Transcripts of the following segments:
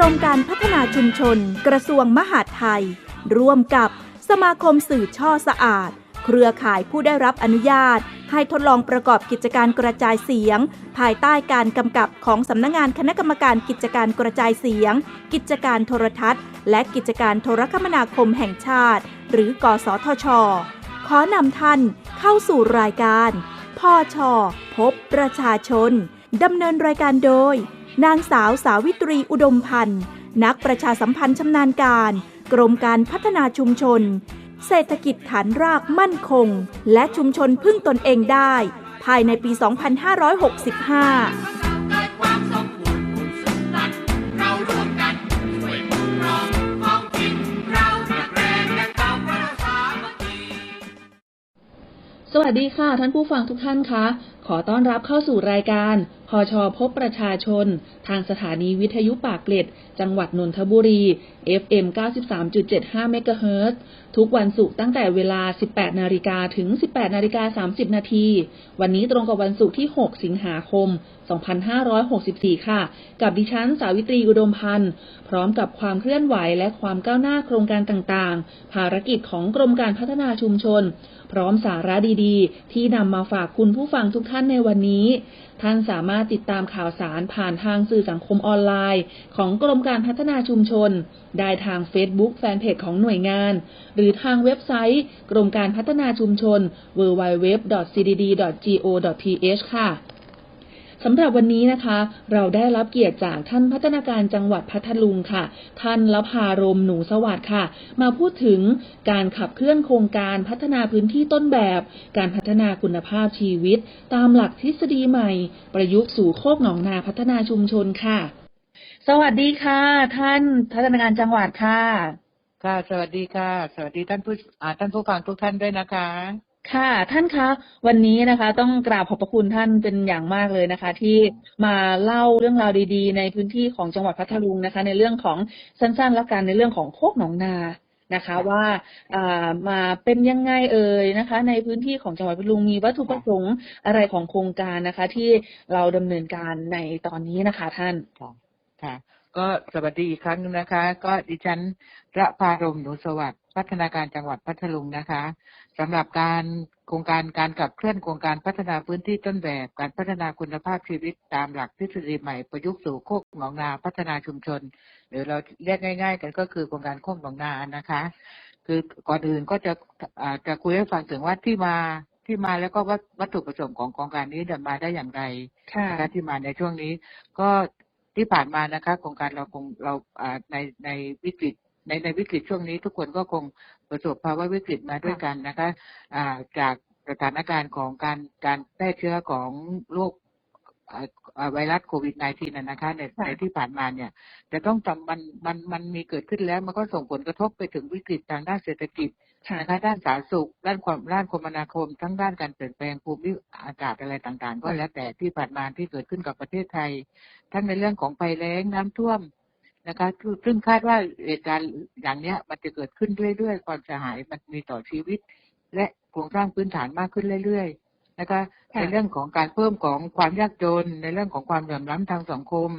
รมการพัฒนาชุมชน กระทรวงมหาดไทย ร่วมกับสมาคมสื่อช่อสะอาด เครือข่ายผู้ได้รับอนุญาต ให้ทดลองประกอบกิจการกระจายเสียง ภายใต้การกำกับของสำนักงานคณะกรรมการกิจการกระจายเสียง กิจการโทรทัศน์ และกิจการโทรคมนาคมแห่งชาติ หรือ กสทช ขอนำท่านเข้าสู่รายการพ่อชอพบประชาชนดำเนินรายการโดย นางสาวสาวิตรีอุดมพันธ์ นักประชาสัมพันธ์ชำนาญการ กรมการพัฒนาชุมชน เศรษฐกิจฐานรากมั่นคง และชุมชนพึ่งตนเองได้ ภายในปี 2565สวัสดีค่ะ ท่านผู้ฟังทุกท่านคะ ขอต้อนรับเข้าสู่รายการ พอชอพบประชาชน ทางสถานีวิทยุปากเกร็ด จังหวัดนนทบุรี FM 93.75เมกะเฮิรตซ์ทุกวันศุกร์ตั้งแต่เวลา 18 นาฬิกาถึง 18 นาฬิกา 30 นาที วันนี้ตรงกับวันศุกร์ที่ 6 สิงหาคม 2564 ค่ะ กับดิฉัน สาวิตรีอุดมพันธ์ พร้อมกับความเคลื่อนไหวและความก้าวหน้าโครงการต่างๆ ภารกิจของกรมการพัฒนาชุมชน พร้อมสาระดีๆ ที่นำมาฝากคุณผู้ฟังทุกท่านในวันนี้ ท่านสามารถติดตามข่าวสารผ่านทางสื่อสังคมออนไลน์ ของกรมการพัฒนาชุมชน ได้ทาง Facebook แฟนเพจของหน่วยงาน หรือทางเว็บไซต์ กรมการพัฒนาชุมชน www.cdd.go.th ค่ะ สำหรับวันนี้นะคะ เราได้รับเกียรติจากท่านพัฒนาการจังหวัดพัทลุงค่ะ ท่านละพารมหนูสวัสดิ์ค่ะ มาพูดถึงการขับเคลื่อนโครงการพัฒนาพื้นที่ต้นแบบ การพัฒนาคุณภาพชีวิต ตามหลักทฤษฎีใหม่ ประยุกต์สู่โคกหนองนาพัฒนาชุมชนค่ะ สวัสดีค่ะ ท่านพัฒนาการจังหวัดค่ะ ค่ะ สวัสดีค่ะ สวัสดีท่านผู้อ่าท่านผู้ฟังทุกท่านด้วยนะคะ ค่ะท่านคะวันนี้นะคะต้องกราบขอบพระคุณท่านเป็นอย่างมากเลยนะคะ ที่มาเล่าเรื่องราวดีๆ ในพื้นที่ของจังหวัดพัทลุงนะคะ ในเรื่องของสั้นๆแล้วกันในเรื่องของโคกหนองนานะคะ ว่าอ่ามาเป็นยังไงเอ่ยนะคะ ในพื้นที่ของจังหวัดพัทลุงมีวัตถุประสงค์อะไรของโครงการนะคะ ที่เราดำเนินการในตอนนี้นะคะ ท่านค่ะค่ะก็สวัสดีอีกครั้งหนึงนะคะ ก็ดิฉันระพารมหนูสวัสดิ์พัฒนาการจังหวัดพัทลุงนะคะ สำหรับการโครงการการขับเคลื่อนโครงการพัฒนาพื้นที่ต้นแบบ การพัฒนาคุณภาพชีวิตตามหลักทฤษฎีใหม่ประยุกต์สู่โคกหนองนาพัฒนาชุมชน หรือเราเรียกง่าย ๆ กันก็คือโครงการโคกหนองนานะคะ คือก่อนอื่นก็จะอ่าจะคุยให้ฟังถึงว่าที่มาที่มาแล้วก็วัตวัตถุประสงค์ของโครงการนี้เดินมาได้อย่างไรค่ะนะคะที่มาในช่วงนี้ ก็ที่ผ่านมานะคะโครงการเราคงเราอ่าในในวิกฤต ในในวิกฤตช่วงนี้ทุกคนก็คงประสบภาวะวิกฤตมาด้วยกันนะคะอ่าจากสถานการณ์ของการการแพร่เชื้อของโรคอ่าอ่าไวรัสโควิด -19 นะนะคะในค่ะในที่ผ่านมาเนี่ยจะต้องจำมันมันมันมีเกิดขึ้นแล้ว มันก็ส่งผลกระทบไปถึงวิกฤตทางด้านเศรษฐกิจค่ะนะคะด้านสาธารณสุข ด้านความด้านคมนาคม ทั้งด้านการเปลี่ยนแปลงภูมิอากาศอะไรต่างๆ ก็แล้วแต่ที่ผ่านมาที่เกิดขึ้นกับประเทศไทย ทั้งในเรื่องของภัยแล้งน้ำท่วม นะคะคือซึ่งคาดว่าเหตุการณ์อย่างเนี้ยมันจะเกิดขึ้นเรื่อยๆ ความเสียหายมันมีต่อชีวิต และโครงสร้างพื้นฐานมากขึ้นเรื่อยๆนะคะค่ะในเรื่องของการเพิ่มของความยากจน ในเรื่องของความเหลื่อมล้ำทางสังคม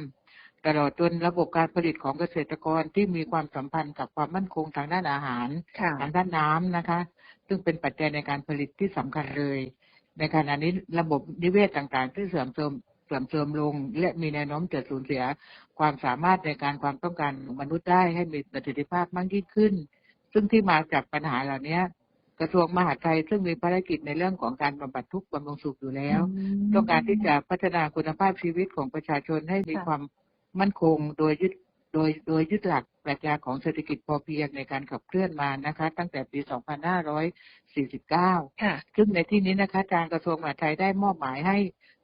ตลอดจนระบบการผลิตของเกษตรกรที่มีความสัมพันธ์กับความมั่นคงทางด้านอาหารค่ะทางด้านน้ำนะคะ ซึ่งเป็นปัจจัยในการผลิตที่สำคัญเลย ในขณะนี้ระบบนิเวศต่างๆ ที่เสื่อมโทรม เสื่อมโทรมลง และมีแนวโน้มจะสูญเสียความสามารถในการความต้องการของมนุษย์ได้ให้มีประสิทธิภาพมากยิ่งขึ้น ซึ่งที่มาจากปัญหาเหล่านี้กระทรวงมหาดไทยซึ่งมีภารกิจในเรื่องของการบำบัดทุกข์บำรุงสุขอยู่แล้ว ต้องการที่จะพัฒนาคุณภาพชีวิตของประชาชนให้มีค่ะความมั่นคงโดยยึดโดยโดยยึดหลักปรัชญาของเศรษฐกิจพอเพียงในการขับเคลื่อนมานะคะ ตั้งแต่ปี 2549ค่ะซึ่งในที่นี้นะคะทางกระทรวงมหาดไทยได้มอบหมายให้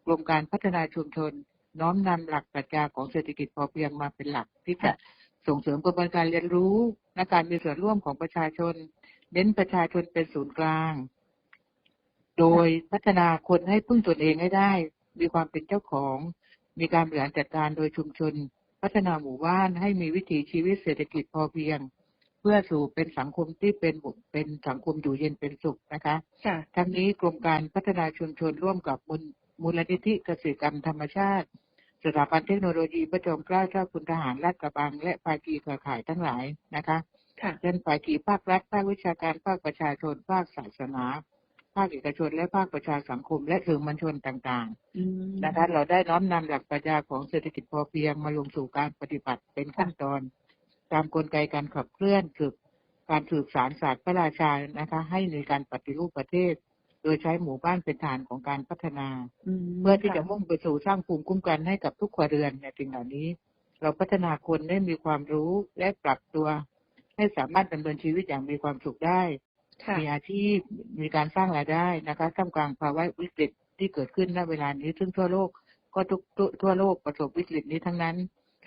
กรมการพัฒนาชุมชน น้อมนำหลักปรัชญาของเศรษฐกิจพอเพียงมาเป็นหลักที่จะค่ะส่งเสริมกระบวนการเรียนรู้และการมีส่วนร่วมของประชาชน เน้นประชาชนเป็นศูนย์กลาง โดยพัฒนาคนให้พึ่งตนเองให้ได้ มีความเป็นเจ้าของ มีการบริหารจัดการโดยชุมชน พัฒนาหมู่บ้านให้มีวิถีชีวิตเศรษฐกิจพอเพียง เพื่อสู่เป็นสังคมที่เป็นบุเป็นสังคมอยู่เย็นเป็นสุขนะคะค่ะทั้งนี้กรมการพัฒนาชุมชนร่วมกับ มูลมูลนิธิเกษตรกรรมธรรมชาติสสถาบันเทคโนโลยีพระจอมเกล้าเจ้าคุณทหารลาดกระบัง และภาคีเครือข่ายทั้งหลายนะคะค่ะเช่นภาคีภาครัฐภาควิชาการภาคประชาชนภาคศาสนา ภาคเอกชน และภาคประชาสังคม และสื่อมวลชนต่างอืมๆนะคะเราได้น้อมนำหลักปรัชญาของเศรษฐกิจพอเพียงมาลงสู่การปฏิบัติเป็นขั้นตอน ตามกลไกการขับเคลื่อนสืบการสืบสารศาสตร์พระราชานะคะ ให้ในการปฏิรูปประเทศโดยใช้หมู่บ้านเป็นฐานของการพัฒนามเพื่อที่จะค่มุ่งไปสู่สร้างภูมิคุ้มกันให้กับทุกครัวเรือนในสิ่งเหล่านี้ เราพัฒนาคนได้มีความรู้และปรับตัว ให้สามารถดำเนินชีวิตอย่างมีความสุขได้ค่ะมีอาชีพมีการสร้างรายได้นะคะท่ามกลางภาวะวิกฤตที่เกิดขึ้นณเวลานี้ ซึ่งทั่วโลกก็ทุกทั่วทั่วโลกประสบวิกฤตนี้ทั้งนั้น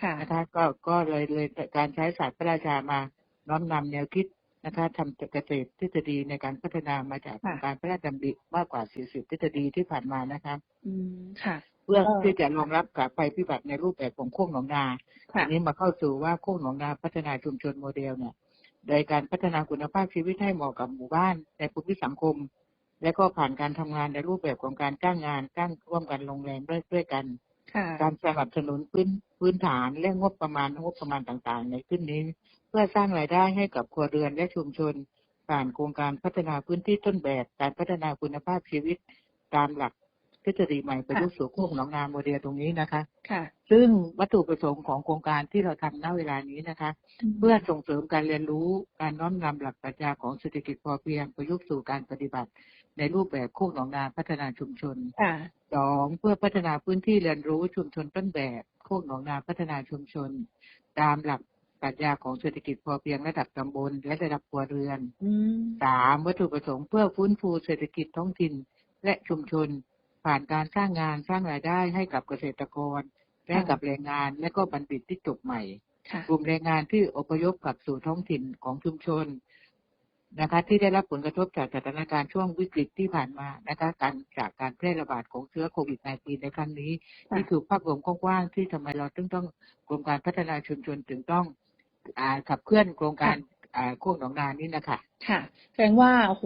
ค่ะนะคะก็ก็เลยเลยการใช้ศาสตร์พระราชามาน้อมนำแนวคิด นะคะทำเกษตรทฤษฎีในการพัฒนามาจากค่ะ การพระราชดำริมากกว่า 40 ทฤษฎีที่ผ่านมานะคะอืมค่ะ เพื่อก็ที่จะรองรับกับภัยพิบัติในรูปแบบของโค้งหนองนาค่ะอันนี้มาเข้าสู่ว่าโค้งหนองนาพัฒนาชุมชนโมเดลเนี่ย โดยการพัฒนาคุณภาพชีวิตให้เหมาะกับหมู่บ้านในภูมิสังคม และก็ผ่านการทำงานในรูปแบบของการจ้างงานจ้างร่วมกันลงแรงด้วยด้วยกัน ค่ะ การสนับสนุนพื้นพื้นฐานและงบประมาณงบประมาณต่างๆ ในขึ้นนี้ เพื่อสร้างรายได้ให้กับครัวเรือนและชุมชน ผ่านโครงการพัฒนาพื้นที่ต้นแบบการพัฒนาคุณภาพชีวิตตามหลักทฤษฎีใหม่ประยุกต์สู่โค้งหนองนาโมเดลตรงนี้นะคะ ค่ะ ซึ่งวัตถุประสงค์ของโครงการที่เราทำณเวลานี้นะคะ เพื่อส่งเสริมการเรียนรู้การน้อมนำหลักปรัชญาของเศรษฐกิจพอเพียงประยุกต์สู่การปฏิบัติ ในรูปแบบโคกหนองนาพัฒนาชุมชนค่ะสองเพื่อพัฒนาพื้นที่เรียนรู้ชุมชนต้นแบบโคกหนองนาพัฒนาชุมชน ตามหลัก ปรัชญาของเศรษฐกิจพอเพียงระดับตำบลและระดับครัวเรือนอืมสามวัตถุประสงค์เพื่อฟื้นฟูเศรษฐกิจท้องถิ่นและชุมชน ผ่านการสร้างงานสร้างรายได้ให้กับเกษตรกร และให้กับแรงงานและก็บัณฑิตที่จบใหม่ค่ะกลุ่มแรงงานที่อพยพกลับสู่ท้องถิ่นของชุมชนนะคะที่ได้รับผลกระทบจากสถานการณ์ช่วงวิกฤตที่ผ่านมานะคะการจากการแพร่ระบาดของเชื้อโควิด -19 ในครั้งนี้ค่ะนี่คือภาพรวมกว้างๆที่ทำไมเราต้องต้องกรมการพัฒนาชุมชนถึงต้องอ่า ขับเคลื่อนโครงการอ่าโคกหนองนานี่นะคะค่ะแสดงว่าโอ้โห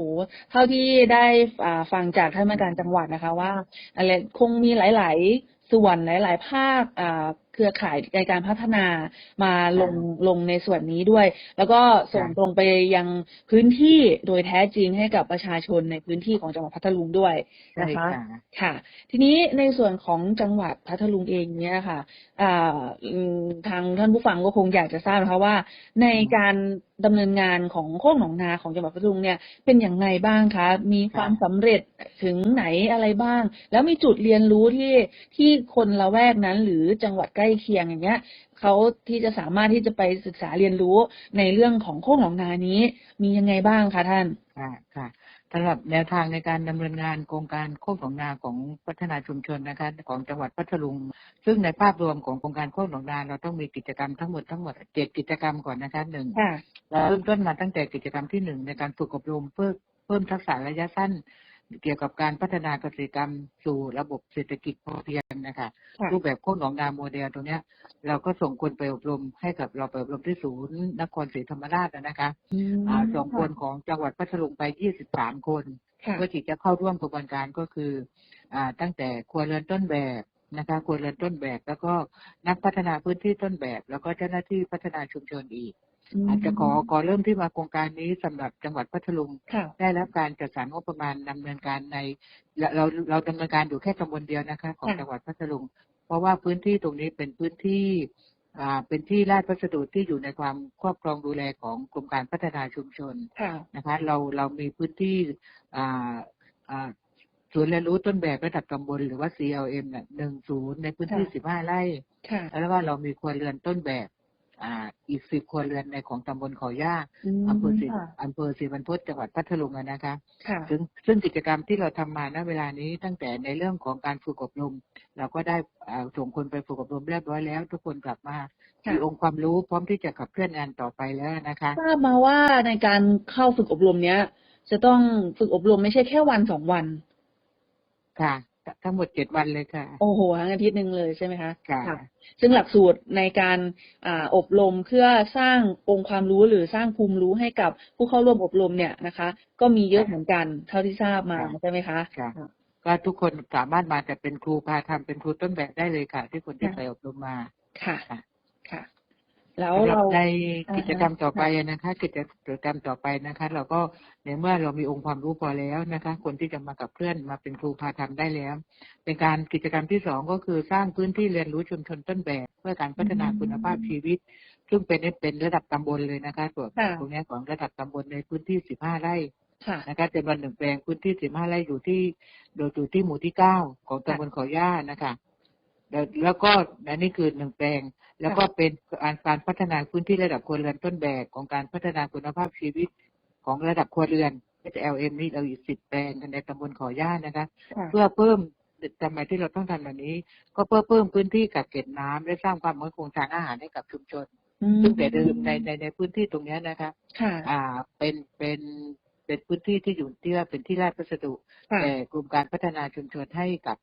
เท่าที่ได้อ่าฟังจากท่านผู้การจังหวัดนะคะ ว่าอะไรคงมีหลาย ๆ ส่วนหลาย ๆ ภาคอ่า เครือข่ายในการพัฒนามาลงลงในส่วนนี้ด้วย แล้วก็ส่งค่ะตรงไปยังพื้นที่โดยแท้จริงให้กับประชาชนในพื้นที่ของจังหวัดพัทลุงด้วยใช่นะคะค่ะค่ะ ทีนี้ในส่วนของจังหวัดพัทลุงเองเนี่ยค่ะอ่าอืมทางท่านผู้ฟังก็คงอยากจะทราบนะคะว่า ในการดำเนินงานของโคกหนองนาของจังหวัดพัทลุงเนี่ยเป็นอย่างไรบ้างคะมีความสำเร็จถึงไหนอะไรบ้าง แล้วมีจุดเรียนรู้ที่ที่คนละแวกนั้นหรือจังหวัดใกล้เคียงอย่างเงี้ยเขาที่จะสามารถที่จะไปศึกษาเรียนรู้ในเรื่องของโคกหนองนานี้ มียังไงบ้างคะท่านค่ะค่ะสำหรับแนวทางในการดำเนินงานโครงการโคกหนองนาของพัฒนาชุมชนนะคะของจังหวัดพัทลุง ซึ่งในภาพรวมของโครงการโคกหนองนาเราต้องมีกิจกรรมทั้งหมดทั้งหมดเจ็ดกิจกรรมก่อนนะคะหนึ่งค่ะเราเริ่มต้นมาตั้งแต่กิจกรรมที่หนึ่งในการฝึกอบรมเพื่อเพิ่มทักษะระยะสั้น เกี่ยวกับการพัฒนาเกษตรกรรมสู่ระบบเศรษฐกิจพอเพียงนะคะค่ะรูปแบบโคกหนองนาโมเดลตรงเนี้ยเราก็ส่งคนไปอบรมให้กับเราไปอบรมที่ศูนย์นครศรีธรรมราชนะคะอืมอ่าส่งคนของจังหวัดพัทลุงไป23คนค่ะเพื่อที่จะเข้าร่วมกระบวนการก็คืออ่าตั้งแต่ครัวเรือนต้นแบบนะคะครัวเรือนต้นแบบ แล้วก็นักพัฒนาพื้นที่ต้นแบบ แล้วก็เจ้าหน้าที่พัฒนาชุมชนอีก อาจจะขอขอเริ่มที่มาโครงการนี้สำหรับจังหวัดพัทลุงค่ะได้รับการจัดสรรงบประมาณดำเนินการในเราเราเราดำเนินการอยู่แค่ตำบลเดียวนะคะ ของค่ะจังหวัดพัทลุง เพราะว่าพื้นที่ตรงนี้เป็นพื้นที่อ่าเป็นที่ราชพัสดุที่อยู่ในความครอบครองดูแลของกรมการพัฒนาชุมชนค่ะนะคะ เราเรามีพื้นที่อ่าอ่าศูนย์เรียนรู้ต้นแบบระดับตำบลหรือว่า CLM เนี่ยหนึ่งศูนย์ในพื้นที่ค่ะสิบห้าไร่ค่ะแล้วก็เรามีครัวเรือนต้นแบบ อ่า อีกสิบครัวเรือนในของตำบลเขาย่ามอำเภอศรีค่ะอำเภอศรีบรรพตจังหวัดพัทลุงอะนะคะค่ะซึ่งซึ่งกิจกรรมที่เราทำมาณเวลานี้ตั้งแต่ในเรื่องของการฝึกอบรม เราก็ได้อ่าส่งคนไปฝึกอบรมเรียบร้อยแล้ว ทุกคนกลับมาค่ะมีองค์ความรู้พร้อมที่จะขับเคลื่อนงานต่อไปแล้วนะคะทราบมาว่าในการเข้าฝึกอบรมเนี้ย จะต้องฝึกอบรมไม่ใช่แค่วันสองวัน ค่ะ ทั้งหมดเจ็ดวันเลยค่ะ โอ้โหทั้งอาทิตย์หนึ่งเลยใช่ไหมคะค่ะซึ่งหลักสูตรในการอ่าอบรมเพื่อสร้างองค์ความรู้หรือสร้างภูมิรู้ให้กับผู้เข้าร่วมอบรมเนี่ยนะคะ ก็มีเยอะเหมือนกันเท่าที่ทราบมาค่ะใช่ไหมคะค่ะก็ทุกคนสามารถมาแต่เป็นครูพาทำเป็นครูต้นแบบได้เลยค่ะ ที่คนที่ค่ะไปอบรมมาค่ะค่ะค่ะ แล้วสำหรับเราในอ่ากิจกรรมต่อไปค่ะนะคะ กิจกรรมต่อไปนะคะ เราก็ในเมื่อเรามีองค์ความรู้พอแล้วนะคะ คนที่จะมากับเพื่อนมาเป็นครูพาทำได้แล้ว เป็นการกิจกรรมที่สองก็คือสร้างพื้นที่เรียนรู้ชุมชนต้นแบบ เพื่อการพัฒนาคุณภาพชีวิต ซึ่งเป็นเป็นระดับตำบลเลยนะคะส่วนค่ะตรงเนี้ยของระดับตำบลในพื้นที่ 15 ไร่ค่ะนะคะจำนวนหนึ่งแปลงพื้นที่ 15 ไร่อยู่ที่โดยอยู่ที่หมู่ที่ 9 ของตำบลเขอย่านะคะ แล้วแล้วก็อันนี้คือหนึ่งแปลง แล้วก็เป็นการการพัฒนาพื้นที่ระดับครัวเรือนต้นแบบของการพัฒนาคุณภาพชีวิตของระดับครัวเรือน SLM นี่เราอีกสิบแปลงในตำบลเขอย่านะคะค่ะเพื่อเพิ่มทำไมที่เราต้องทำแบบนี้ ก็เพื่อเพิ่มพื้นที่กักเก็บน้ำและสร้างความมั่นคงทางอาหารให้กับชุมชนอืมซึ่งแต่เดิมในในในพื้นที่ตรงเนี้ยนะคะค่ะอ่าเป็นเป็นเป็นพื้นที่ที่อยู่ที่ว่าเป็นที่ราชพัสดุค่ะแต่กลุ่มการพัฒนาชุมชนให้กับ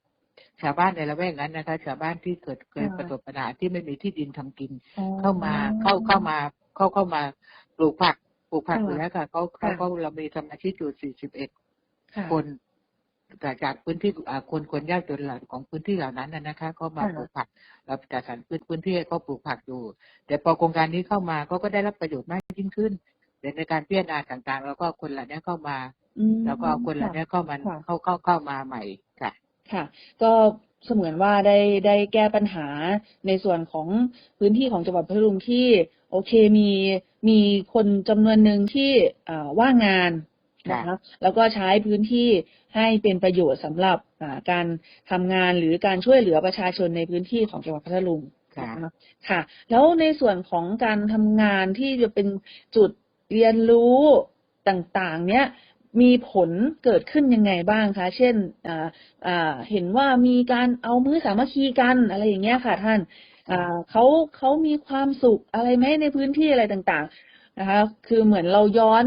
ชาวบ้านในละแวกนั้นนะคะ ชาวบ้านที่เกิดเคยค่ะประสบปัญหาที่ไม่มีที่ดินทำกินอ๋อเข้ามาเข้าเข้ามาเข้าเข้ามาปลูกผักปลูกผักค่ะอยู่แล้วค่ะเขาเขาค่ะเขาเรามีสมาชิกอยู่41ค่ะคนจากจากพื้นที่อ่าคนคนยากจนเหล่าของพื้นที่เหล่านั้นน่ะนะคะก็มาค่ะปลูกผักเราจัดสรรพื้นพื้นที่ให้เขาปลูกผักอยู่ แต่พอโครงการนี้เข้ามาเขาก็ได้รับประโยชน์มากยิ่งขึ้นแต่ในการพิจารณาต่างๆ แล้วก็คนเหล่านี้เข้ามาอืมแล้วก็เอาคนเหล่านี้เข้ามาค่ะเข้าเข้าเข้ามาใหม่ค่ะ ค่ะ ก็เสมือนว่าได้ได้แก้ปัญหาในส่วนของพื้นที่ของจังหวัดพัทลุงที่โอเคมีมีคนจำนวนหนึ่งที่อ่าว่างงานนะคะค่ะแล้วก็ใช้พื้นที่ให้เป็นประโยชน์สำหรับอ่าการทำงานหรือการช่วยเหลือประชาชนในพื้นที่ของจังหวัดพัทลุงค่ะนะคะค่ะแล้วในส่วนของการทำงานที่จะเป็นจุดเรียนรู้ต่างๆ เนี้ย มีผลเกิดขึ้นยังไงบ้างคะ เช่นอ่าอ่าเห็นว่ามีการเอามือสามัคคีกันอะไรอย่างเงี้ยค่ะ ท่านอ่าเขาเขามีความสุขอะไรไหมในพื้นที่อะไรต่างๆนะคะ คือเหมือนเราย้อน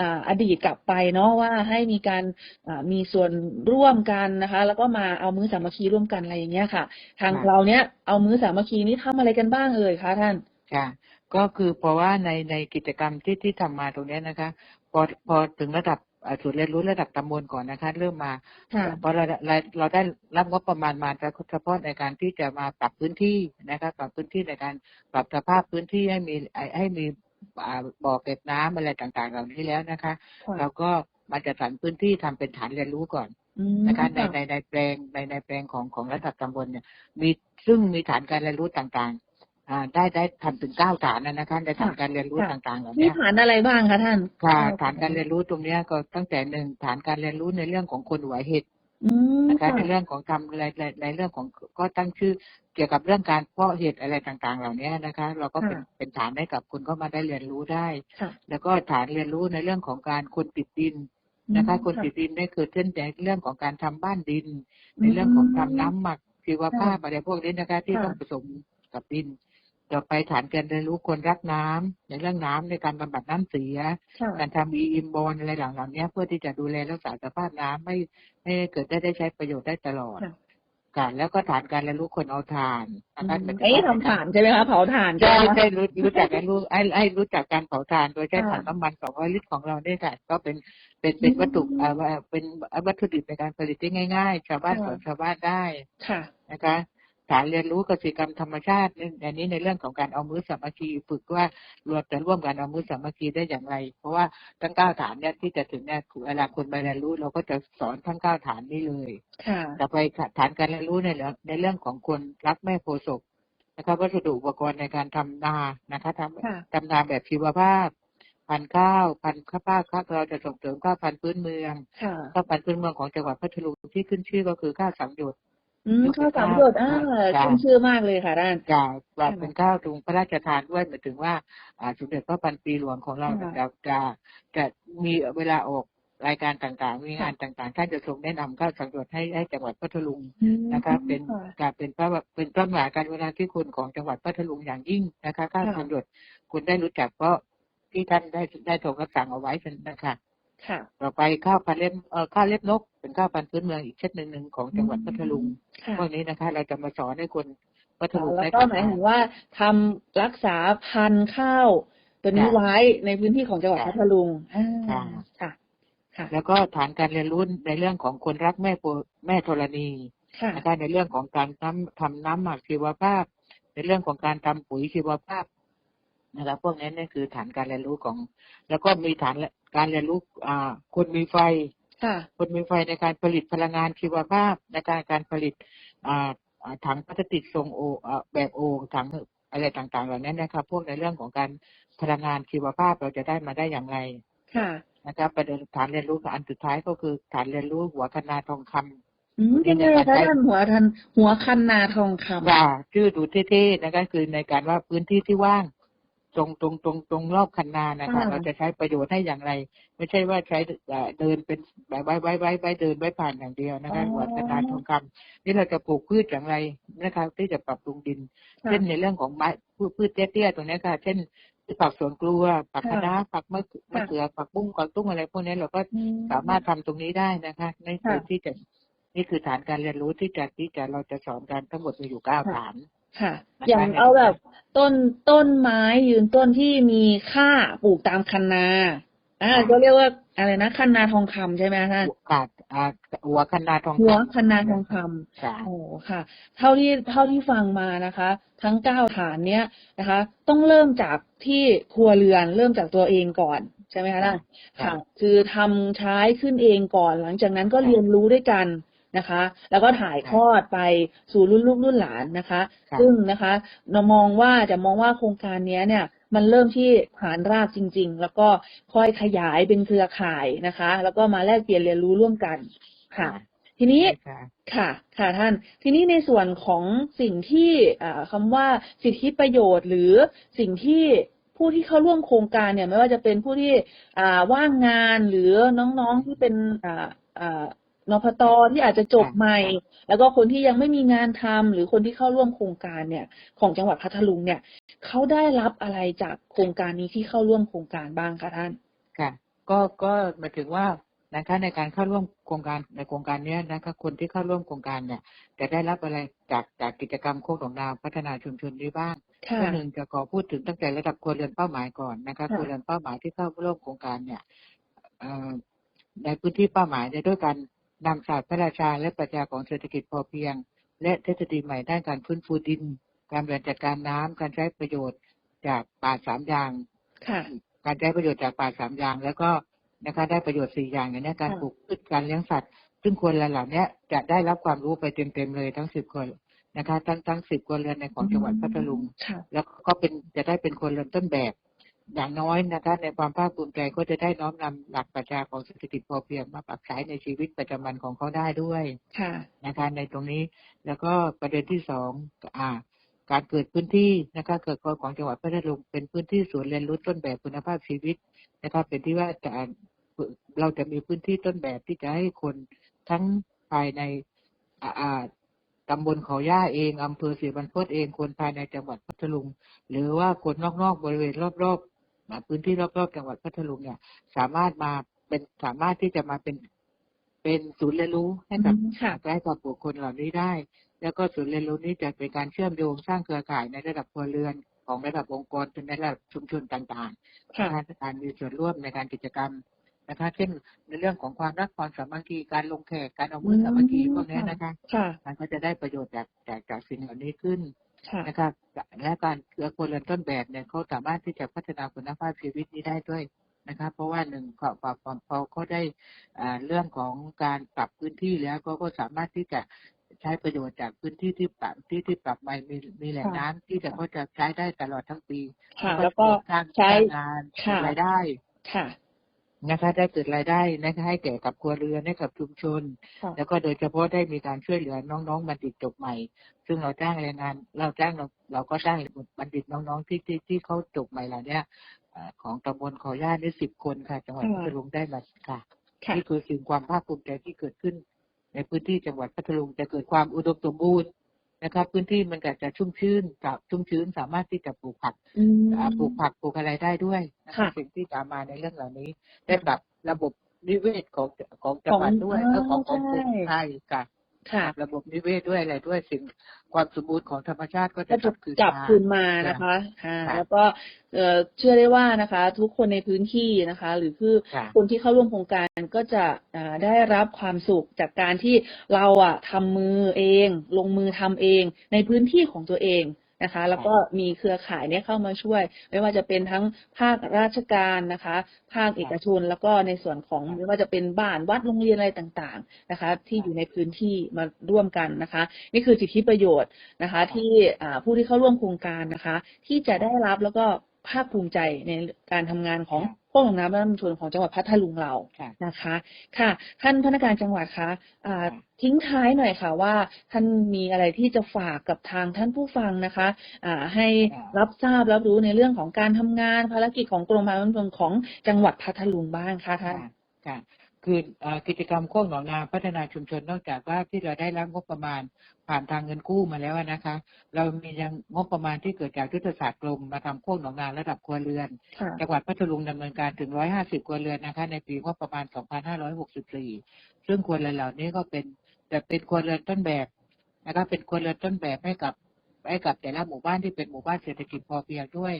อ่าอดีตกลับไปเนาะว่าให้มีการอ่ามีส่วนร่วมกันนะคะ แล้วก็มาเอามือสามัคคีร่วมกันอะไรอย่างเงี้ยค่ะ ทางค่ะเราเนี้ยเอามือสามัคคีนี้ทำอะไรกันบ้างเอ่ยคะท่านค่ะก็คือเพราะว่าในในกิจกรรมที่ที่ทำมาตรงเนี้ยนะคะ พอพอถึงระดับอ่า ศูนย์เรียนรู้ระดับตำบลก่อนนะคะ เริ่มมาค่ะพอเราเราเราได้รับงบประมาณมาเฉพาะในการที่จะมาปรับพื้นที่นะคะปรับพื้นที่ในการปรับสภาพพื้นที่ให้มีให้มีอ่าบ่อเก็บน้ำอะไรต่างๆ เหล่านี้แล้วนะคะเราก็มาจัดสรรพื้นที่ทำเป็นฐานเรียนรู้ก่อนอืมนะคะในในในแปลงในในแปลงของของระดับตำบลเนี่ย มีซึ่งมีฐานการเรียนรู้ต่างๆอ่า ได้ได้ทำถึงเก้าฐานนะนะคะในฐานการเรียนรู้ต่างๆเหล่ามีนี้ฐานอะไรบ้างคะท่านค่ะฐานการเรียนรู้ตรงเนี้ยก็ตั้งแต่หนึ่งฐานการเรียนรู้ในเรื่องของคนหัวเห็ดอืมนะคะค่ะในเรื่องของทำอะไรในในเรื่องของก็ตั้งชื่อเกี่ยวกับเรื่องการเพาะเห็ดอะไรต่างๆ เหล่านี้นะคะ เราก็เป็นเป็นฐานให้กับคนเข้ามาได้เรียนรู้ได้ค่ะแล้วก็ฐานเรียนรู้ในเรื่องของการคนติดดินนะคะ คนติดดินนี่คือเช่นในเรื่องของการทำบ้านดิน ในเรื่องของทำน้ำหมักชีวภาพอะไรพวกนี้นะคะที่ค่ะต้องผสมกับดิน ต่อไปฐานการเรียนรู้คนรักน้ำในเรื่องน้ำในการบำบัดน้ำเสียค่ะการทำอีอิมบอลอะไรหลังๆเนี้ยเพื่อที่จะดูแลรักษาสภาพน้ำไม่ให้เกิดได้ได้ใช้ประโยชน์ได้ตลอดค่ะค่ะแล้วก็ฐานการเรียนรู้คนเอาถ่านนะคะหมายถึงไอ้ว่าทำฐานใช่ไหมคะเผาถ่านใช่ไหมคะใช่รู้รู้จักกันรู้ไอ้ไอ้รู้จักการเผาถ่านโดยใช้ค่ะถังน้ำมันสองร้อยลิตรของเราเนี่ยค่ะก็เป็นเป็นเป็นวัตถุอ่าว่าเป็นวัตถุดิบในการผลิตที่ง่าย ๆ ชาวบ้านสอนชาวบ้านได้ค่ะนะคะ ฐานเรียนรู้กสิกรรมธรรมชาตินี่อันนี้ในเรื่องของการเอามือสามัคคีฝึกว่ารวมจะร่วมกันเอามือสามัคคีได้อย่างไร เพราะว่าทั้งเก้าฐานเนี่ยที่จะถึงเนี่ยเวลาคนไปเรียนรู้เราก็จะสอนทั้งเก้าฐานนี้เลยค่ะต่อไปฐานการเรียนรู้ในเรื่องในเรื่องของคนรักแม่โพธิ์ศพนะคะวัสดุอุปกรณ์ในการทำนานะคะทค่ะำทำนาแบบชีวภาพพันธุ์ข้าวพันธุ์ข้าวป้าข้าวเราจะส่งเสริมข้าวพันธุ์พื้นเมืองค่ะข้าวพันธุ์พื้นเมืองของจังหวัดพัทลุงที่ขึ้นชื่อก็คือข้าวสังหยด อืมข้าวสามหยดอ่าค่ะขึ้นชื่อมากเลยค่ะท่าน จะว่าเป็นข้าวถุงพระราชทานด้วยหมายถึงว่าอ่าสมเด็จพระพันปีหลวงของเราค่ะจะจะจะมีเวลาออกรายการต่างๆ มีงานต่างๆท่านจะทรงแนะนำข้าวสังหยดให้ให้จังหวัดพัทลุงอืมนะคะเป็นค่ะ การเป็นพระเป็นต้นหมายการเวลาที่คุณของจังหวัดพัทลุงอย่างยิ่งนะคะข้าวค่ะสังหยดคุณได้รู้จักเพราะที่ท่านได้ได้ทรงรับสั่งเอาไว้นะคะค่ะ ต่อไปข้าวพันเล็บเอ่อข้าวเล็บนก เป็นข้าวพันธุ์พื้นเมืองอีกชนิดหนึ่งของจังหวัดพัทลุงค่ะพวกนี้นะคะ เราจะมาสอนให้คนพัทลุงแล้วได้ก็ทำหมายงานถึงว่าทำรักษาพันธุ์ข้าวตัวนี้ค่ะไว้ในพื้นที่ของจังหวัดค่ะพัทลุงอ่าค่ะค่ะค่ะแล้วก็ฐานการเรียนรู้ในเรื่องของคนรักแม่โพแม่ธรณีค่ะนะคะในเรื่องของการทำทำน้ำหมักชีวภาพ ในเรื่องของการทำปุ๋ยชีวภาพนะครับพวกนั้นนี่คือฐานการเรียนรู้ของ แล้วก็มีฐานการเรียนรู้อ่าคนมีไฟ ค่ะคนมีไฟในการผลิตพลังงานชีวภาพในการการผลิตอ่าอ่าถังพลาสติกทรงโออ่าแบบโอถังอะไรต่างๆ เหล่านี้นะครับ พวกในเรื่องของการพลังงานชีวภาพเราจะได้มาได้อย่างไรค่ะนะครับประเด็นฐานเรียนรู้อันสุดท้ายก็คือฐานเรียนรู้หัวคณาทองคำอืมเป็นไงคะท่านหัวทันหัวคันนาทองคำว่าชื่อดูเท่ๆนะคะคือในการว่าพื้นที่ที่ว่าง ตรงตรงตรงตรงรอบคันนานะคะค่ะเราจะใช้ประโยชน์ให้อย่างไร ไม่ใช่ว่าใช้เอ่อเดินเป็นแบบไว้ไว้ไว้ไว้เดินไว้ผ่านอย่างเดียวนะคะหัวคณาทองคำนี่เราจะปลูกพืชอย่างไรนะคะที่จะปรับปรุงดินค่ะเช่นในเรื่องของไม้พืชพืชเตี้ยๆตรงนี้ค่ะ เช่นผักสวนครัวผักคะน้าผักมะเขือมะเขือผักบุ้งกวางตุ้งอะไรพวกนี้เราก็อืสามารถทำตรงนี้ได้นะคะในส่วนค่ะที่จะนี่คือฐานการเรียนรู้ที่จะที่จะเราจะสอนกันทั้งหมดมีอยู่เก้าค่ะฐาน ค่ะนะคะอย่างเอาแบบต้นต้นไม้ยืนต้นที่มีค่าปลูกตามคันนาอ่าก็เรียกว่าอะไรนะคันนาทองคำใช่ไหมคะท่านกาดอ่าหัวคันนาทองหัวคำคันนาทองคำค่ะโอ้ค่ะ เท่าที่เท่าที่ฟังมานะคะ ทั้งเก้าฐานเนี้ยนะคะ ต้องเริ่มจากที่ครัวเรือนเริ่มจากตัวเองก่อนใช่ไหมคะท่านค่ะค่ะคือทำใช้ขึ้นเองก่อน หลังจากนั้นก็ค่ะเรียนรู้ด้วยกัน นะคะ แล้วก็ถ่ายค่ะทอดไปสู่รุ่นลูกรุ่นหลานนะคะค่ะซึ่งนะคะเรามองว่าจะมองว่าโครงการเนี้ยเนี่ยมันเริ่มที่ฐานรากจริง ๆ แล้วก็ค่อยขยายเป็นเครือข่ายนะคะ แล้วก็มาแลกเปลี่ยนเรียนรู้ร่วมกันค่ะ ทีนี้ค่ะ ค่ะค่ะท่าน ทีนี้ในส่วนของสิ่งที่อ่าคำว่าสิทธิประโยชน์ หรือสิ่งที่ผู้ที่เข้าร่วมโครงการเนี่ย ไม่ว่าจะเป็นผู้ที่อ่าว่างงานหรือน้องๆที่เป็นอ่าอ่า นพตที่อาจจะจบค่ะใหม่ แล้วก็คนที่ยังไม่มีงานทำหรือคนที่เข้าร่วมโครงการเนี่ย ของจังหวัดพัทลุงเนี่ยเขาได้รับอะไรจากโครงการนี้ที่เข้าร่วมโครงการบ้างคะท่าน ค่ะ ก็ก็หมายถึงว่านะคะในการเข้าร่วมโครงการในโครงการเนี้ยนะคะคนที่เข้าร่วมโครงการเนี่ย จะได้รับอะไรจากจากกิจกรรมโคกหนองนาพัฒนาชุมชนนี้บ้างค่ะข้อหนึ่งจะขอพูดถึงตั้งแต่ระดับครัวเรือนเป้าหมายก่อนนะคะค่ะครัวเรือนเป้าหมายที่เข้าร่วมโครงการเนี่ยเอ่อในพื้นที่เป้าหมายเนี่ยด้วยการ นำศาสตร์พระราชาและปรัชญาของเศรษฐกิจพอเพียง และทฤษฎีใหม่ด้านการฟื้นฟูดิน การบริหารจัดการน้ำการใช้ประโยชน์จากป่าสามอย่างค่ะการใช้ประโยชน์จากป่าสามอย่าง แล้วก็นะคะได้ประโยชน์สี่อย่างอย่างเนี้ยการค่ะปลูกพืชการเลี้ยงสัตว์ ซึ่งคนเหล่าเนี้ยจะได้รับความรู้ไปเต็มๆเลยทั้งสิบคนนะคะ ทั้งทั้งสิบคนเรือนในของจังหวัดพัทลุงค่ะแล้วก็เป็นจะได้เป็นคนเริ่มต้นแบบ อย่างน้อยนะคะในความภาคภูมิใจก็จะได้น้อมนำหลักปรัชญาของเศรษฐกิจพอเพียงมาปรับใช้ในชีวิตประจำวันของเขาได้ด้วยค่ะนะคะในตรงนี้แล้วก็ประเด็นที่สองอ่าการเกิดพื้นที่นะคะเกิดของจังหวัดพัทลุงเป็นพื้นที่ศูนย์เรียนรู้ต้นแบบคุณภาพชีวิตนะคะเป็นที่ว่าจะเราจะมีพื้นที่ต้นแบบที่จะให้คนทั้งภายในอ่าอ่าตำบลเขาย่าเอง อำเภอศรีบรรพตเอง คนภายในจังหวัดพัทลุง หรือว่าคนนอกๆ บริเวณรอบๆอ่า พื้นที่รอบๆจังหวัดพัทลุงเนี่ย สามารถมาเป็นสามารถที่จะมาเป็นเป็นศูนย์เรียนรู้ให้กับอืมค่ะให้กับบุคคลเหล่านี้ได้ แล้วก็ศูนย์เรียนรู้นี้จะเป็นการเชื่อมโยงสร้างเครือข่ายในระดับครัวเรือนของระดับองค์กรจนในระดับชุมชนต่างๆค่ะนะคะการมีส่วนร่วมในการกิจกรรมนะคะเช่นในเรื่องของความรักความสามัคคีการลงแขกการเอามือสามัคคีพวกนี้นะคะค่ะมันก็จะได้ประโยชน์จากจากจากสิ่งเหล่านี้ขึ้นค่ะ นะครับและการเครือคนเรือนต้นแบบเนี่ยเขาสามารถที่จะพัฒนาคุณภาพชีวิตนี้ได้ด้วยนะครับ เพราะว่าหนึ่งพอพอพอพอเขาได้อ่าเรื่องของการปรับพื้นที่แล้วก็ก็สามารถที่จะใช้ประโยชน์จากพื้นที่ที่ปรับที่ที่ปรับใหม่มีมีแหล่งค่ะน้ำที่จะเขาจะใช้ได้ตลอดทั้งปีค่ะแล้วก็สร้างใช้สร้างงานค่ะรายได้ค่ะ นะคะได้เกิดรายได้นะคะให้แก่กับครัวเรือนให้กับชุมชนค่ะแล้วก็โดยเฉพาะได้มีการช่วยเหลือน้องๆบัณฑิตจบใหม่ ซึ่งเราจ้างแรงงาน เราจ้างเราเราก็จ้างบัณฑิตน้องๆที่ที่ที่เขาจบใหม่เหล่าเนี้ยเอ่อของตำบลขอย่านี่สิบคนค่ะจังหวัดค่ะพัทลุงได้มาค่ะค่ะนี่คือสิ่งความภาคภูมิใจที่เกิดขึ้น ในพื้นที่จังหวัดพัทลุงจะเกิดความอุดมสมบูรณ์ นะครับ พื้นที่มันก็จะชุ่มชื้นกับชุ่มชื้นสามารถที่จะปลูกผักอืมอ่าปลูกผักปลูกอะไรได้ด้วยนะค่ะสิ่งที่ตามมาในเรื่องเหล่านี้ได้ปรับระบบนิเวศของของจังหวัดด้วยของและของของใช่กรุงไทยค่ะค่ะ ระบบนิเวศด้วยอะไรด้วยสิ่งความสมบูรณ์ของธรรมชาติก็ก็จะจะกลับคืนกลับมาคืนมานะคะค่ะค่ะแล้วก็เอ่อเชื่อได้ว่านะคะ ทุกคนในพื้นที่นะคะ หรือคือค่ะคนที่เข้าร่วมโครงการก็จะอ่าได้รับความสุขจากการที่เราอะทำมือเอง ลงมือทำเองในพื้นที่ของตัวเอง นะคะ แล้วก็มีเครือข่ายเนี่ยเข้ามาช่วย ไม่ว่าจะเป็นทั้งภาคราชการนะคะ ภาคเอกชนแล้วก็ในส่วนของไม่ว่าจะเป็นบ้านวัดโรงเรียนอะไรต่างๆนะคะ ที่อยู่ในพื้นที่มาร่วมกันนะคะ นี่คือสิทธิประโยชน์นะคะ ที่อ่าผู้ที่เข้าร่วมโครงการนะคะ ที่จะได้รับแล้วก็ ภาคภูมิใจในการทำงานของพวกหลวงน้ำและน้ำชนของจังหวัดพัทลุงเราค่ะนะคะ ค่ะ ท่านพนักงานจังหวัดคะอ่าค่ะทิ้งท้ายหน่อยค่ะว่า ท่านมีอะไรที่จะฝากกับทางท่านผู้ฟังนะคะอ่าให้ค่ะรับทราบรับรู้ในเรื่องของการทำงานภารกิจของกรมการขนส่งของจังหวัดพัทลุงบ้างค่ะท่านค่ะ ค่ะคือเอ่อกิจกรรมโค้งหนองนาพัฒนาชุมชนนอกจากว่าที่เราได้รับงบประมาณผ่านทางเงินกู้มาแล้วนะคะ เรามียังงบประมาณที่เกิดจากยุทธศาสตร์กรมมาทำโค้งหนองนาระดับครัวเรือนค่ะจังหวัดพัทลุงดำเนินการถึง 150 ครัวเรือนนะคะ ในปีงบประมาณ 2564 ซึ่งครัวเรือนเหล่านี้ก็เป็นแต่เป็นครัวเรือนต้นแบบนะคะเป็นครัวเรือนต้นแบบให้กับ ให้กับแต่ละหมู่บ้านที่เป็นหมู่บ้านเศรษฐกิจพอเพียงด้วย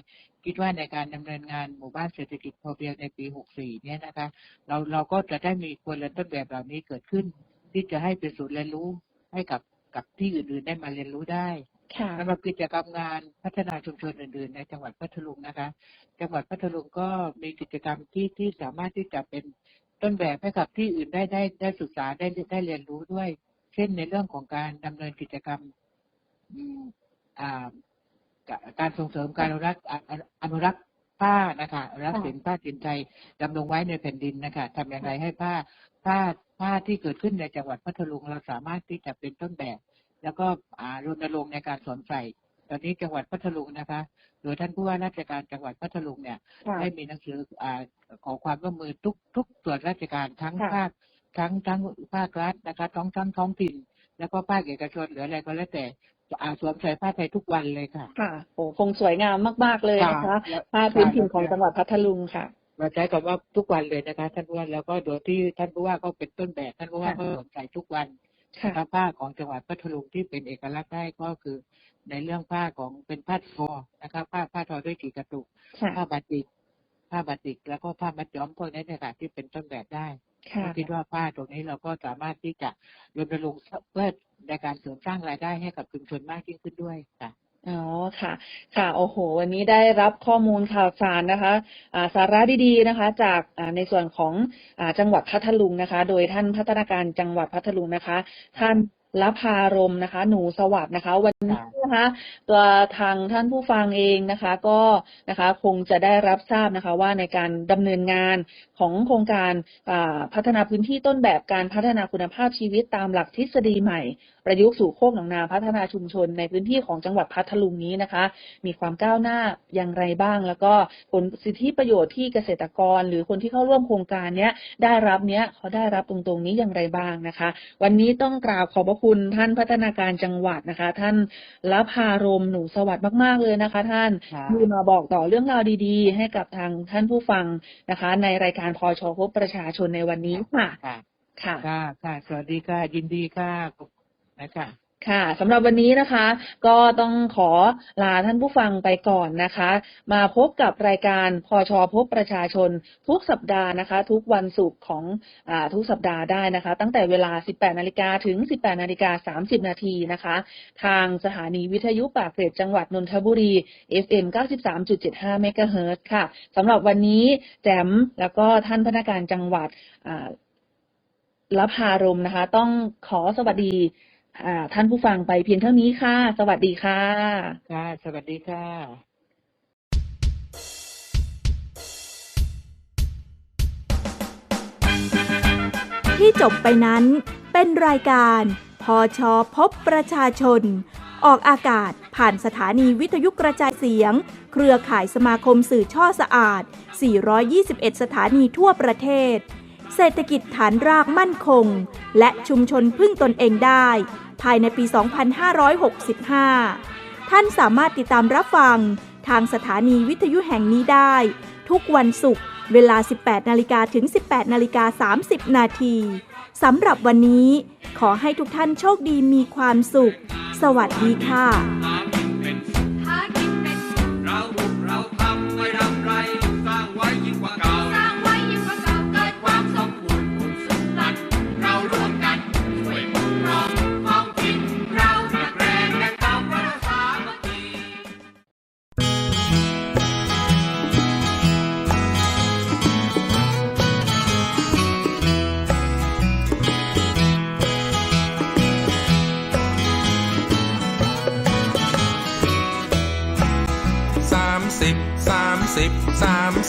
คิดว่าในการดำเนินงานหมู่บ้านเศรษฐกิจพอเพียงในปี 64 เนี่ยนะคะเราเราก็จะได้มีครัวเรือนต้นแบบเหล่านี้เกิดขึ้น ที่จะให้เป็นศูนย์เรียนรู้ให้กับกับที่อื่นๆได้มาเรียนรู้ได้ค่ะสำหรับกิจกรรมงานพัฒนาชุมชนอื่น ๆ ในจังหวัดพัทลุงนะคะ จังหวัดพัทลุงก็มีกิจกรรมที่ที่สามารถที่จะเป็นต้นแบบให้กับที่อื่นได้ได้ได้ศึกษาได้ได้เรียนรู้ด้วย เช่นในเรื่องของการดำเนินกิจกรรมอืมอ่า การส่งเสริมการอนุรักษ์อะอนุรักษ์ผ้านะคะอนุรักษ์ค่ะสินผ้าสินใจดำรงไว้ในแผ่นดินนะคะทำอย่างไรให้ผ้าผ้าผ้าที่เกิดขึ้นในจังหวัดพัทลุงเราสามารถที่จะเป็นต้นแบบ แล้วก็อ่ารณรงค์ในการสวมใส่ตอนนี้จังหวัดพัทลุงนะคะ โดยท่านผู้ว่าราชการจังหวัดพัทลุงเนี่ยค่ะได้มีหนังสืออ่าขอความร่วมมือทุกทุกส่วนราชการทั้งค่ะภาคทั้งทั้งภาครัฐนะคะท้องทั้งท้องถิ่น แล้วก็ภาคเอกชนหรืออะไรก็แล้วแต่ อ่าสวมใส่ผ้าไทยทุกวันเลยค่ะ ค่ะ โอ้คงสวยงามมากๆเลยนะคะแล้วผ้าพื้นถิ่นของจังหวัดพัทลุงค่ะเราใช้คำว่าทุกวันเลยนะคะ ท่านผู้ว่าแล้วก็โดยที่ท่านผู้ว่าก็เป็นต้นแบบท่านผู้ว่าค่ะก็สวมใส่ทุกวันค่ะนะคะผ้าของจังหวัดพัทลุงที่เป็นเอกลักษณ์ได้ก็คือ ในเรื่องผ้าของเป็นผ้าทอนะคะผ้าผ้าทอด้วยกีกระตุกค่ะผ้าบาติกผ้าบาติกแล้วก็ผ้ามัดย้อมพวกนี้เนี่ยค่ะที่เป็นต้นแบบได้ ค่ะคิดว่าผ้าตรงนี้เราก็สามารถที่จะรณรงค์เพื่อในการเสริมสร้างรายได้ให้กับชุมชนมากยิ่งขึ้นด้วยค่ะอ๋อค่ะ ค่ะโอ้โห วันนี้ได้รับข้อมูลข่าวสารนะคะอ่าสาระดีๆนะคะ จากอ่าในส่วนของอ่าจังหวัดพัทลุงนะคะ โดยท่านพัฒนาการจังหวัดพัทลุงนะคะ ท่าน ละพารมนะคะ หนูสวัสดิ์นะคะ วันนี้นะคะตัวทางท่านผู้ฟังเองนะคะ ก็นะคะคงจะได้รับทราบนะคะ ว่าในการดำเนินงานของโครงการพัฒนาพื้นที่ต้นแบบการพัฒนาคุณภาพชีวิตตามหลักทฤษฎีใหม่ ประยุกต์สู่โคกหนองนาพัฒนาชุมชนในพื้นที่ของจังหวัดพัทลุงนี้นะคะ มีความก้าวหน้าอย่างไรบ้าง แล้วก็ผลสิทธิประโยชน์ที่เกษตรกร หรือคนที่เข้าร่วมโครงการเนี้ยได้รับเนี้ยเขาได้รับตรงๆนี้อย่างไรบ้างนะคะ วันนี้ต้องกราบขอบระคุณท่านพัฒนาการจังหวัดนะคะ ท่านละพารมหนูสวัสดิ์มาก ๆ เลยนะคะ ท่านค่ะที่มาบอกต่อเรื่องราวดีๆ ให้กับทางท่านผู้ฟังนะคะ ในรายการพอชพบประชาชนในวันนี้ค่ะค่ะค่ะ ค่ะ ค่ะ สวัสดีค่ะ ยินดีค่ะนะคะ ค่ะสำหรับวันนี้นะคะ ก็ต้องขอลาท่านผู้ฟังไปก่อนนะคะ มาพบกับรายการพอชอพบประชาชนทุกสัปดาห์นะคะ ทุกวันศุกร์ของอทุกสัปดาห์ได้นะคะ ตั้งแต่เวลา 18 นาฬิกาถึง 18 นาฬิกา 30 นาทีนะคะ ทางสถานีวิทยุปากเกร็ดจังหวัดนนทบุรี FM 93.75เมกะเฮิรตซ์ค่ะสำหรับวันนี้แจมแล้วก็ท่านพนักงานจังหวัดรับพารมนะคะ ต้องขอสวัสดี ท่านผู้ฟังไปเพียงเท่านี้ค่ะ สวัสดีค่ะ ค่ะ สวัสดีค่ะที่จบไปนั้นเป็นรายการพอชอพบประชาชน ออกอากาศผ่านสถานีวิทยุกระจายเสียง เครือข่ายสมาคมสื่อช่อสะอาด 421 สถานีทั่วประเทศ เศรษฐกิจฐานรากมั่นคง และชุมชนพึ่งตนเองได้ ภายในปี 2565 ท่านสามารถติดตามรับฟัง ทางสถานีวิทยุแห่งนี้ได้ ทุกวันศุกร์เวลา 18 นาฬิกาถึง 18 นาฬิกา 30 นาทีสำหรับวันนี้ ขอให้ทุกท่านโชคดีมีความสุข สวัสดีค่ะ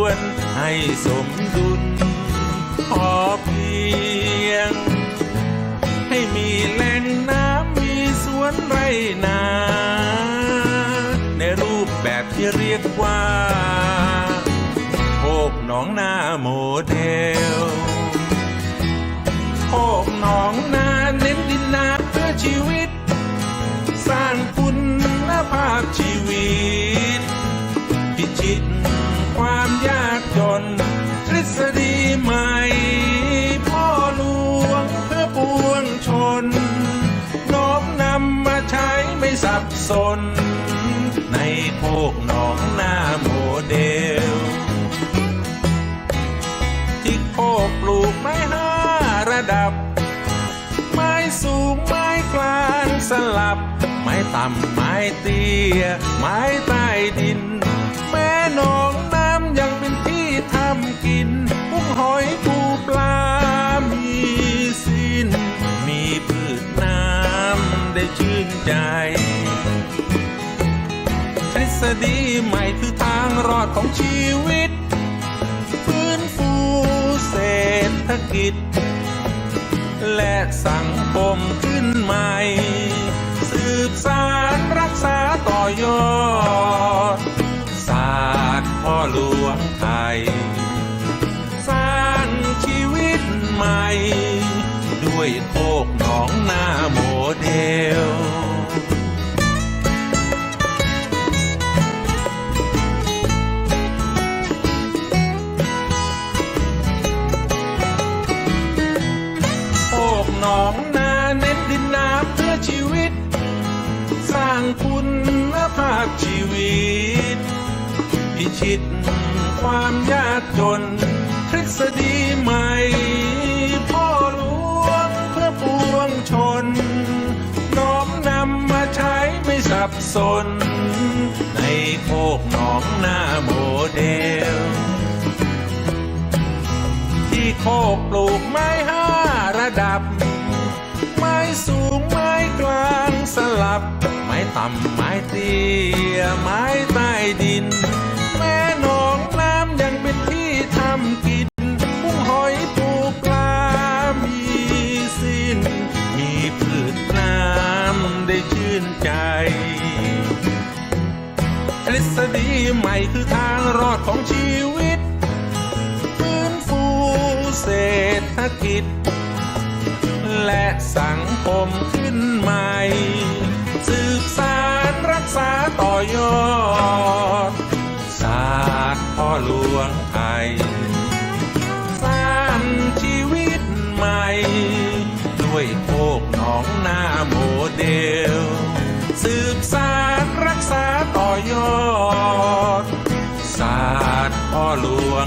วนให้สมดุลพอเพียง ให้มีแหล่งน้ำมีสวนไรนา ในรูปแบบที่เรียกว่าโคกหนองนาโมเดลโคกหนองนาเน้นดินนาเพื่อชีวิต สร้างคุณภาพชีวิต ยากจนทฤษฎีใหม่ พ่อหลวงเพื่อปวงชน น้อมนำมาใช้ไม่สับสน ในโคกหนองหน้าโมเดล ที่โคกปลูกไม้ห้าระดับ ไม้สูงไม้กลางสลับ ไม้ต่ำไม้เตี้ย ไม้ใต้ดิน แม่หนองำกินกุ้งหอยปูปลา มีสิ้น มีพืชน้ำได้ชื่นใจ ทฤษฎีใหม่คือทางรอดของชีวิต ฟื้นฟูเศรษฐกิจ และสังคมขึ้นใหม่ สืบสารรักษาต่อยอดศาสตร์พ่อหลวงไทย ใหม่ ด้วยโคกหนองนาโมเดลโอกหนองนาเน้นดินน้ำเพื่อชีวิต สร้างคุณภาพชีวิต พิชิตความยากจนทฤษฎีใหม่ สน ในโคกหนองนาโมเดล ที่โคกปลูกไม้ห้าระดับ ไม้สูงไม้กลางสลับ ไม้ต่ำไม้เตี้ยไม้ใต้ดิน ฤษฎีใหม่คือทางรอดของชีวิต ฟื้นฟูเศรษฐกิจ และสังคมขึ้นใหม่ สืบสารรักษาต่อยอด ศาสตร์พ่อหลวงไทย ศาสตร์พ่อหลวง